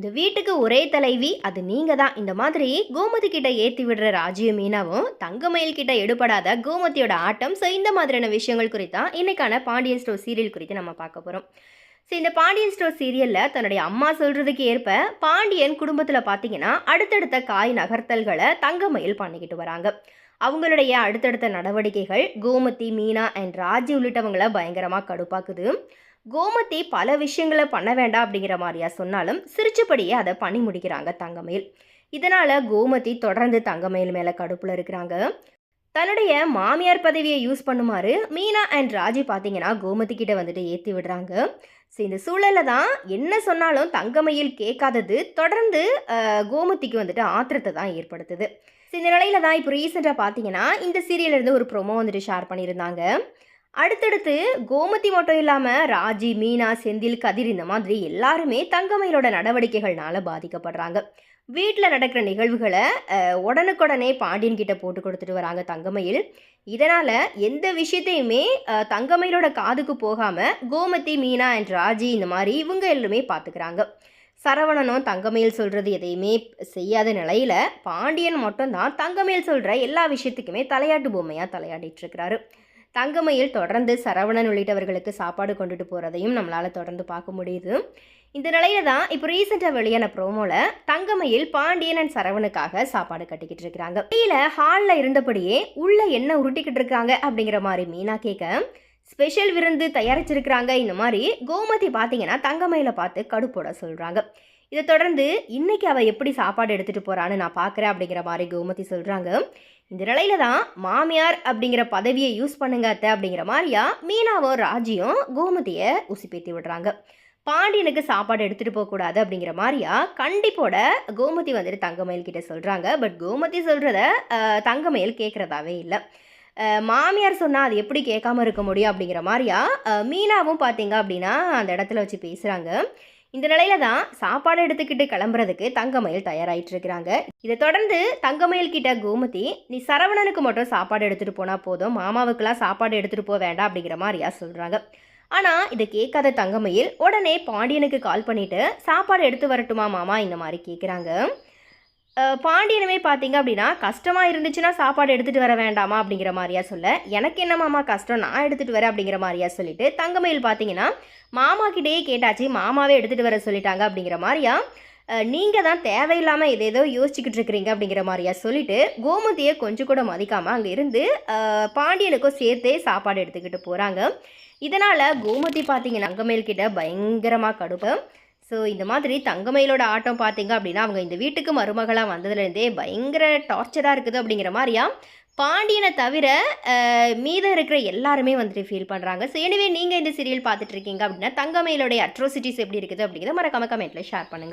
இந்த வீட்டுக்கு ஒரே தலைவி அது நீங்க தான். இந்த மாதிரி கோமதி கிட்ட ஏத்தி விடுற ராஜியும் மீனாவும் தங்கமயில் கிட்ட எடுபடாத கோமதியோட ஆட்டம். ஸோ இந்த மாதிரியான விஷயங்கள் குறித்தான் இன்னைக்கான பாண்டியன் ஸ்டோர் சீரியல் குறித்து நம்ம பார்க்க போறோம். ஸோ இந்த பாண்டியன் ஸ்டோர் சீரியலில் தன்னுடைய அம்மா சொல்கிறதுக்கு ஏற்ப பாண்டியன் குடும்பத்தில் பார்த்தீங்கன்னா அடுத்தடுத்த காய் நகர்த்தல்களை தங்கமயில் பண்ணிக்கிட்டு வராங்க. அவங்களுடைய அடுத்தடுத்த நடவடிக்கைகள் கோமதி மீனா அண்ட் ராஜி உள்ளிட்டவங்கள பயங்கரமாக கடுப்பாக்குது. கோமதி பல விஷயங்களை பண்ண வேண்டாம் அப்படிங்கிற மாதிரியா சொன்னாலும் சிரிச்சபடியே அதை பண்ணி முடிக்கிறாங்க தங்கமயில். இதனால் கோமதி தொடர்ந்து தங்கமயில் மேலே கடுப்பில் இருக்கிறாங்க. தன்னுடைய மாமியார் பதவியை யூஸ் பண்ணுமாறு மீனா அண்ட் ராஜி பார்த்தீங்கன்னா கோமதி கிட்ட வந்துட்டு ஏற்றி விடுறாங்க. ஸோ இந்த சூழலில் தான் என்ன சொன்னாலும் தங்கமயில் கேட்காதது தொடர்ந்து கோமதிக்கு வந்துட்டு ஆத்திரத்தை தான் ஏற்படுத்துது. ஸோ இந்த நிலையில தான் இப்போ ரீசெண்டாக பார்த்தீங்கன்னா இந்த சீரியல்ல இருந்து ஒரு ப்ரொமோ வந்துட்டு ஷேர் பண்ணியிருந்தாங்க. அடுத்தடுத்து கோமதி மட்டும் இல்லாமல் ராஜி மீனா செந்தில் கதிர் இந்த மாதிரி எல்லாருமே தங்கமயிலோட நடவடிக்கைகள்னால பாதிக்கப்படுறாங்க. வீட்டில் நடக்கிற நிகழ்வுகளை உடனுக்குடனே பாண்டியன் கிட்ட போட்டு கொடுத்துட்டு வராங்க தங்கமயில். இதனால் எந்த விஷயத்தையுமே தங்கமயிலோட காதுக்கு போகாமல் கோமதி மீனா அண்ட் ராஜி இந்த மாதிரி இவங்க எல்லாருமே பார்த்துக்கிறாங்க சரவணனும் தங்கமயில் சொல்கிறது எதையுமே செய்யாத நிலையில் பாண்டியன் மட்டும்தான் தங்கமயில் சொல்கிற எல்லா விஷயத்துக்குமே தலையாட்டு பொம்மையாக தலையாடிட்டு இருக்கிறாரு. தங்கமயில் தொடர்ந்து சரவணன் உள்ளிட்டவர்களுக்கு சாப்பாடு கொண்டுட்டு போகிறதையும் நம்மளால் தொடர்ந்து பார்க்க முடியுது. இந்த நிலையில தான் இப்போ ரீசெண்டாக வெளியான ப்ரோமோவில் தங்கமயில் பாண்டியன் அண்ட் சரவணுக்காக சாப்பாடு கட்டிக்கிட்டு இருக்கிறாங்க. வெளியில ஹாலில் இருந்தபடியே உள்ள என்ன உருட்டிக்கிட்டு இருக்காங்க அப்படிங்கிற மாதிரி மீனா கேட்க ஸ்பெஷல் விருந்து தயாரிச்சிருக்கிறாங்க இந்த மாதிரி கோமதி பார்த்தீங்கன்னா தங்கமயில பார்த்து கடுப்போட சொல்கிறாங்க இதை தொடர்ந்து இன்னைக்கு அவள் எப்படி சாப்பாடு எடுத்துகிட்டு போகிறான்னு நான் பார்க்குறேன் அப்படிங்கிற மாதிரி கோமதி சொல்கிறாங்க இந்த நிலையில தான் மாமியார் அப்படிங்கிற பதவியை யூஸ் பண்ணுங்க அத்தை அப்படிங்கிற மாதிரியா மீனாவும் ராஜியும் கோமதியை உசிப்பேத்தி விடுறாங்க. பாண்டியனுக்கு சாப்பாடு எடுத்துகிட்டு போகக்கூடாது அப்படிங்கிற மாதிரியா கண்டிப்போட கோமதி வந்துட்டு தங்கமயில் கிட்ட சொல்கிறாங்க பட் கோமதி சொல்கிறத தங்கமயில் கேட்குறதாவே இல்லை. மாமியார் சொன்னால் அது எப்படி கேட்காம இருக்க முடியும் அப்படிங்கிற மாதிரியா மீனாவும் பார்த்தீங்க அப்படின்னா அந்த இடத்துல வச்சு பேசுகிறாங்க இந்த நிலையில தான் சாப்பாடு எடுத்துக்கிட்டு கிளம்புறதுக்கு தங்கமயில் தயாராகிட்டு இருக்கிறாங்க. இதை தொடர்ந்து தங்கமயில் கிட்ட கோமதி நீ சரவணனுக்கு மட்டும் சாப்பாடு எடுத்துகிட்டு போனால் போதும். மாமாவுக்கெல்லாம் சாப்பாடு எடுத்துகிட்டு போக வேண்டாம் அப்படிங்கிற மாதிரியா சொல்கிறாங்க ஆனால் இதை கேட்காத தங்கமயில் உடனே பாண்டியனுக்கு கால் பண்ணிட்டு சாப்பாடு எடுத்து வரட்டுமா மாமா? இந்த மாதிரி கேட்குறாங்க பாண்டியனுமே பார்த்தீங்க அப்படின்னா கஷ்டமாக இருந்துச்சுன்னா சாப்பாடு எடுத்துகிட்டு வர வேண்டாமா அப்படிங்கிற மாதிரியா சொல்ல எனக்கு என்ன மாமா கஷ்டம் நான் எடுத்துகிட்டு வரேன் அப்படிங்கிற மாதிரியா சொல்லிட்டு தங்கமயில் பார்த்தீங்கன்னா மாமா கிட்டேயே கேட்டாச்சு மாமாவே எடுத்துகிட்டு வர சொல்லிட்டாங்க அப்படிங்கிற மாதிரியா நீங்கள் தான் தேவையில்லாமல் எதேதோ யோசிச்சுக்கிட்டு இருக்கிறீங்க அப்படிங்கிற மாதிரியா சொல்லிட்டு கோமதியை கொஞ்சம் கூட மதிக்காமல் அங்கே இருந்து பாண்டியனுக்கும் சேர்த்தே சாப்பாடு எடுத்துக்கிட்டு போகிறாங்க இதனால் கோமதி பார்த்தீங்கன்னா தங்கமயில் கிட்ட பயங்கரமாக கடுப்பு. ஸோ இந்த மாதிரி தங்கமயிலோட ஆட்டம் பார்த்தீங்க அப்படின்னா அவங்க இந்த வீட்டுக்கு மருமகளாக வந்ததுலேருந்தே பயங்கர டார்ச்சராக இருக்குது அப்படிங்கிற மாதிரியா? பாண்டியனை தவிர மீதம் இருக்கிற எல்லாருமே வந்துட்டு ஃபீல் பண்ணுறாங்க ஸோ எனவே நீங்கள் இந்த சீரியல் பார்த்துட்ருக்கீங்க அப்படின்னா தங்கமயிலோடைய அட்ரோசிட்டிஸ் எப்படி இருக்குது அப்படிங்கிறத மறக்காம கமெண்ட்டில் ஷேர் பண்ணுங்கள்